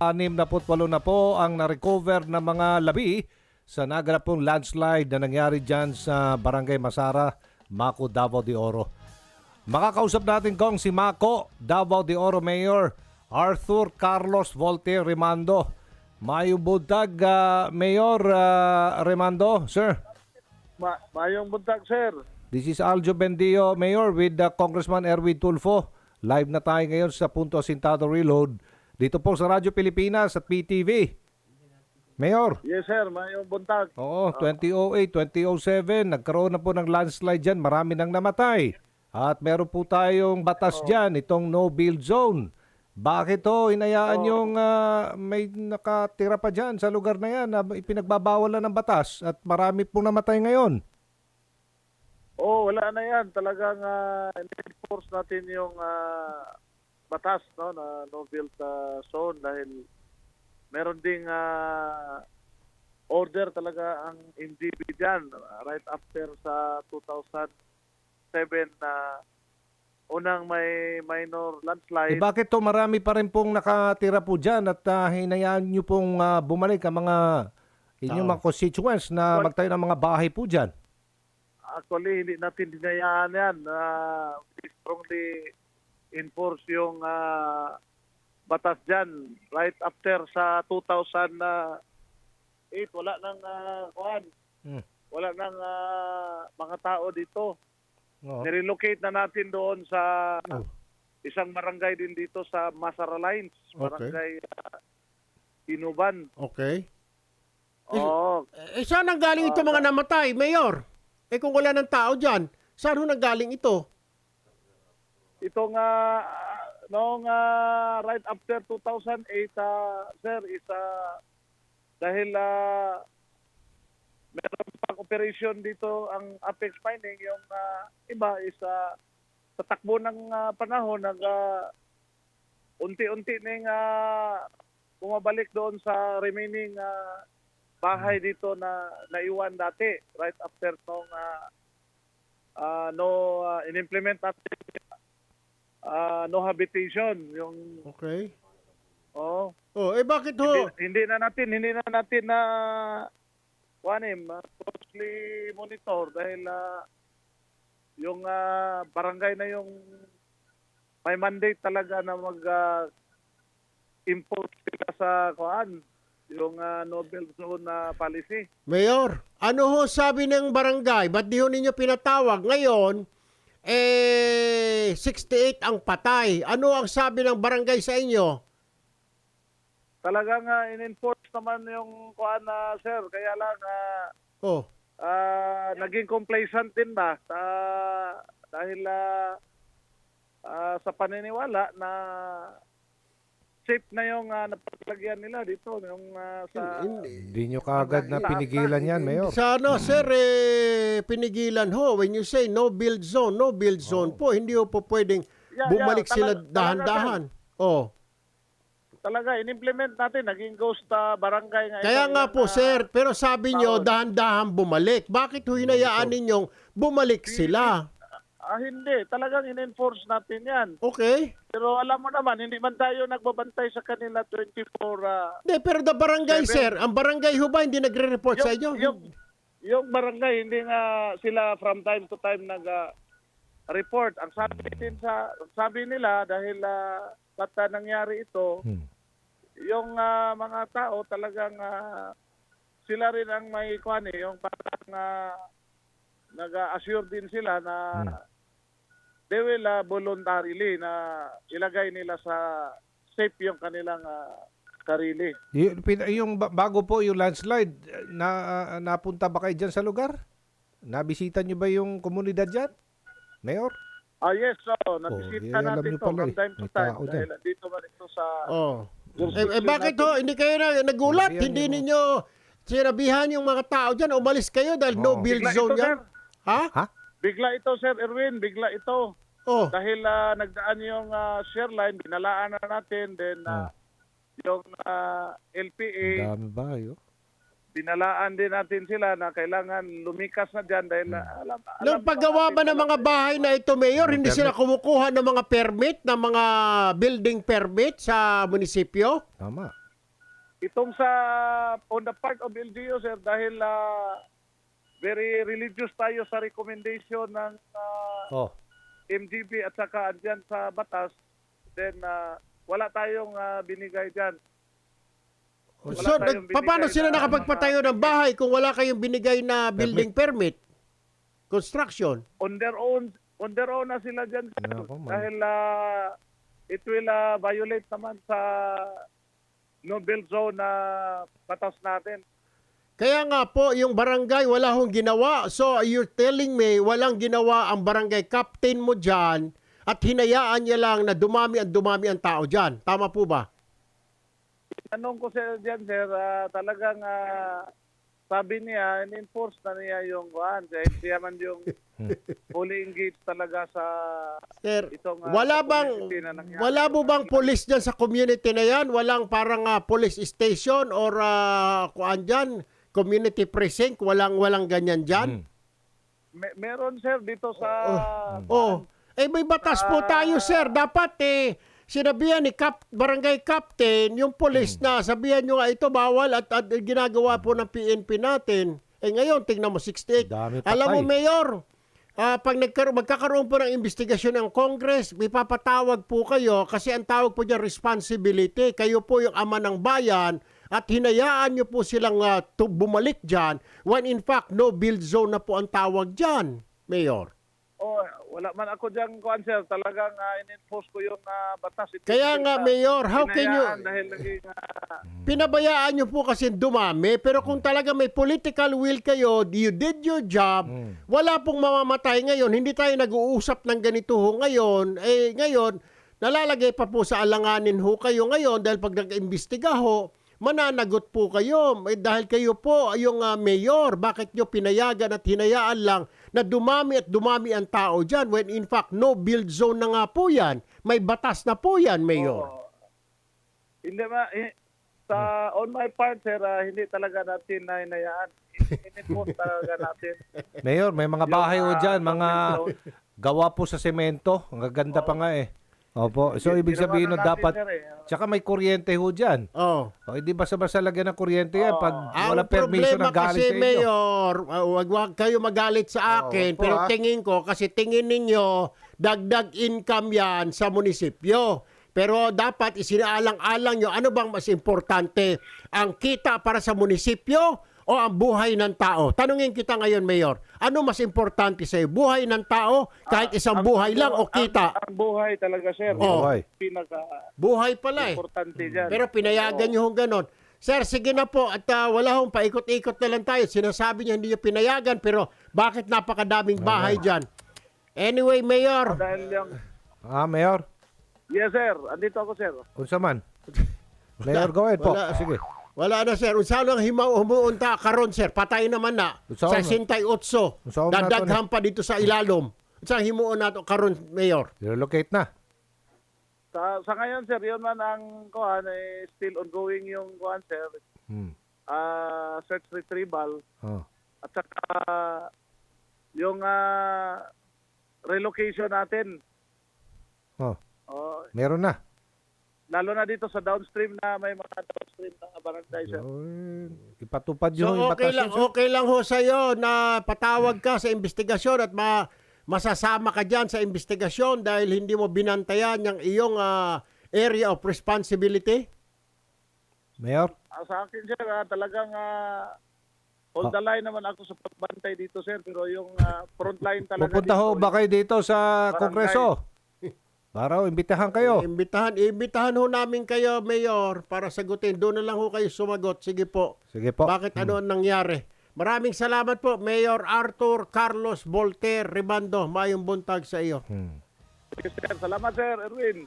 Anim na putwalo na po ang na-recover na mga labi sa naganap pong landslide na nangyari dyan sa Barangay Masara, Mako, Davao de Oro. Makakausap natin kong si Mako, Davao de Oro Mayor, Arthur Carlos Volte Remando. Mayong buntag, ah, Mayor ah, Remando, sir. Ma mayong buntag, sir. This is Aljo Bendio, Mayor, with uh, Congressman Erwin Tulfo. Live na tayo ngayon sa Punto Asintado Reload. Dito po sa Radyo Pilipinas at PTV. Mayor, Yes, sir. Mayong buntag. oo, 2008, 2007, nagkaroon na po ng landslide dyan. Marami nang namatay. At meron po tayong batas dyan, itong no-build zone. Bakit ho, inayaan yung ah, may nakatira pa dyan sa lugar na yan na ipinagbabawalan ng batas at marami pong namatay ngayon? Oh, wala na yan. Talagang uh, enforce natin yung ah, batas no na no build ah, zone dahil meron ding ah, order talaga ang MDB dyan ah, right after sa 2007 na unang may minor Eh landslide. bakit to marami pa rin pong nakatira po dyan at ah, hinayaan nyo pong ah, bumalik ang mga inyong mga constituents na magtayo ng mga bahay po dyan? Actually, hindi natin dinayaan yan. Uh, strongly enforce yung ah, batas dyan. Right after sa 2008, wala nang uh, kuhan. Hmm. Wala nang ah, mga tao dito. Oo. Nirelocate na natin doon sa Oh. isang barangay din dito sa Masara Lines. Barangay ah, Inuban. Okay. Oo. Eh, saan ang galing ito mga namatay, Mayor? Eh kung wala ng tao dyan, saan ho nanggaling ito? Ito nga noong ah, right after 2008 ah, sir is ah, dahil ah, meron pang operation dito ang Apex Mining yung ah, iba is ah, sa takbo ng ah, panahon nag ah, unti-unti ning ah, bumabalik doon sa remaining ah, bahay dito na naiwan dati right after nung ah, ah, no ah, in-implement natin ah, no habitation yung Okay. oh Oh, eh bakit hindi, ho? hindi na natin hindi na natin na kuanim uh, closely monitor dahil ah, yung ah, barangay na yung may mandate talaga na mag ah, impose sila sa kuan yung ah, no build zone na policy. Mayor, ano ho sabi ng barangay? Ba't di ho ninyo pinatawag? Ngayon, eh, 68 ang patay. Ano ang sabi ng barangay sa inyo? Talagang ah, in-enforce naman yung kuan na sir kaya lang ah, Oh, Ah, naging complacent din ba sa dahil ah, ah, sa paniniwala na safe na yung uh, napaglagyan nila dito yung ah, sa Hindi nyo kaagad na pinigilan yan, Mayor. Sana, sir, eh, pinigilan ho. When you say no build zone, no build zone po, hindi ho po pwedeng Yeah, bumalik yeah, sila talag- dahan-dahan. Oh. talaga in-implement natin naging ghost ah, barangay ngayon. Kaya nga po, Ah, sir, pero sabi nyo, dahan-dahan bumalik. Bakit ho hinayaan ninyong bumalik sila? Ah, hindi, talagang in-enforce natin 'yan. Okay? Pero alam mo naman, hindi man tayo nagbabantay sa kanila 24 ah, Hindi, pero the barangay, Seven. sir, ang barangay ho ba hindi nagre-report sa inyo? Yung, yung barangay, hindi nga sila from time to time nag ah, report. Ang sabi din sa sabi nila dahil uh, bata nangyari ito, Hmm. yung ah, mga tao talagang ah, sila rin ang may kuan eh, yung parang uh, nag-assure din sila na they will ah, voluntarily na ilagay nila sa safe yung kanilang ah, sarili. Y- Yung ba- bago po yung landslide, na ah, napunta ba kayo dyan sa lugar? Nabisita nyo ba yung komunidad dyan? Mayor? Ah yes, so Oh, nabisita eh, alam natin niyo to pala from eh. time to time dahil dito man ito sa Oh. Eh, eh, bakit natin. ho? Hindi kayo na nagulat? Sinabihan Hindi niyo. ninyo sinabihan yung mga tao dyan, umalis kayo dahil no Oo. build zone ito, yan? sir. Ha? Ha? Bigla ito, Sir Erwin, bigla ito. Oh. Dahil ah, nagdaan yung ah, share line, binalaan na natin, then ah, yung ah, LPA, Ang dami ba yun? binalaan din natin sila na kailangan lumikas na dyan dahil Hmm. alam, alam Nung paggawa ba ng mga bahay na ito, Mayor, hindi permit. sila kumukuha ng mga permit, ng mga building permit sa munisipyo? Tama. Itong sa on the part of LGU sir dahil ah, very religious tayo sa recommendation ng ah, Oh. MGB at saka andyan sa batas then ah, wala tayong ah, binigay diyan. Wala So, tayong nag, paano sila na nakapagpatayo ng bahay kung wala kayong binigay na building permit? Construction. On their own on their own na sila. Nako, man. dahil ah, it will ah, violate naman sa no build zone na batas natin. Kaya nga po, yung barangay wala hong ginawa. So, you're telling me walang ginawa ang barangay captain mo dyan at hinayaan niya lang na dumami ang dumami ang tao dyan. Tama po ba? Tanong ko sa diyan sir, ah, talagang ah, sabi niya, in-enforce na niya yung kuhan. Hindi naman yung fully engaged talaga sa Sir, Itong, ah, wala bang na wala mo bang police diyan sa community na yan? Walang parang ah, police station or uh, kuan diyan, community precinct, walang walang ganyan diyan? Me- meron sir dito sa Oh, eh may batas po tayo, sir. Dapat eh sinabihan ni Cap, barangay captain, yung police na sabihan nyo nga ito bawal at, at ginagawa po ng PNP natin. Eh ngayon, tingnan mo, 68. Dami patay. Alam mo, Mayor, ah, pag nagkaroon, magkakaroon po ng investigasyon ng Congress, may papatawag po kayo kasi ang tawag po dyan responsibility. Kayo po yung ama ng bayan at hinayaan nyo po silang ah, tu- bumalik dyan when in fact no build zone na po ang tawag dyan, Mayor. oh, wala man ako diyan kuan sir, talagang ah, in-enforce ko yung ah, batas. Ito Kaya nga, Mayor, how can you... Dahil naging ah, Pinabayaan nyo po kasi dumami, pero kung talaga may political will kayo, you did your job, wala pong mamamatay ngayon, hindi tayo nag-uusap ng ganito ho ngayon, eh ngayon, nalalagay pa po sa alanganin ho kayo ngayon dahil pag nag-imbestiga ho, mananagot po kayo eh, dahil kayo po yung ah, mayor, bakit nyo pinayagan at hinayaan lang na dumami at dumami ang tao dyan when in fact no build zone na nga po yan, may batas na po yan, mayor. oh, hindi ma eh, sa on my part sir, ah, hindi talaga natin na hinayaan. In-enforce talaga natin. Mayor, may mga Yung, bahay ho ah, dyan, mga gawa po sa semento. Ang gaganda pa nga eh. Opo. So, ibig Ginawa sabihin na natin, dapat, sir, eh. tsaka may kuryente ho dyan. Oh. O, hindi basta-basta lagyan ng kuryente yan pag Ang wala permission problema ng galing kasi, sa inyo. Mayor, uh, wag, wag kayo magalit sa akin, opo, pero ah. tingin ko, kasi tingin ninyo, dagdag income yan sa munisipyo. Pero dapat isinaalang-alang nyo, ano bang mas importante? Ang kita para sa munisipyo o ang buhay ng tao? Tanungin kita ngayon, Mayor. Ano mas importante sa'yo? Buhay ng tao, kahit isang Ang- buhay lang o ang- kita? Ang, buhay talaga sir. Oh. Buhay. Pinaka Buhay pala eh. importante diyan. Pero pinayagan nyo hong ganon. Sir, sige na po. At ah, wala hong paikot-ikot na lang tayo. Sinasabi niya hindi niya pinayagan. Pero bakit napakadaming bahay dyan? Anyway, Mayor. dahil yung Ah, Mayor? Yes sir, andito ako sir. Unsa man? Mayor, go ahead po. Wala. Sige. Wala na, sir. Unsa lang himaw humuunta karon sir. Patay naman na. Unsaon Sa 68. Unsaon na to, Dadaghan pa dito sa ilalom. Unsa himuon nato karon, Mayor? Relocate na. Sa, sa ngayon sir, yun man ang kuhan eh, still ongoing yung kuhan sir. Hmm. Ah, search retrieval Oh. at saka yung ah, relocation natin. Oh. Oh, Meron na. lalo na dito sa downstream na may mga downstream na barangay sir. Yun. Ipatupad So yun yung okay lang, okay lang ho sa iyo na patawag ka sa investigasyon at ma masasama ka diyan sa investigasyon dahil hindi mo binantayan yung iyong ah, area of responsibility. Mayor? Ah, sa akin sir, ah, talagang ah, hold the line naman ako sa pagbantay dito sir, pero yung ah, front line talaga Pupunta ho dito, ba kayo dito sa Barangay. Kongreso? Para imbitahan kayo. Imbitahan, imbitahan ho namin kayo, Mayor, para sagutin. Doon na lang ho kayo sumagot. Sige po. Sige po. Bakit ano ang nangyari? Maraming salamat po, Mayor Arthur Carlos Voltaire Ribando. Mayong buntag sa iyo. Hmm. Sir, salamat sir, Erwin.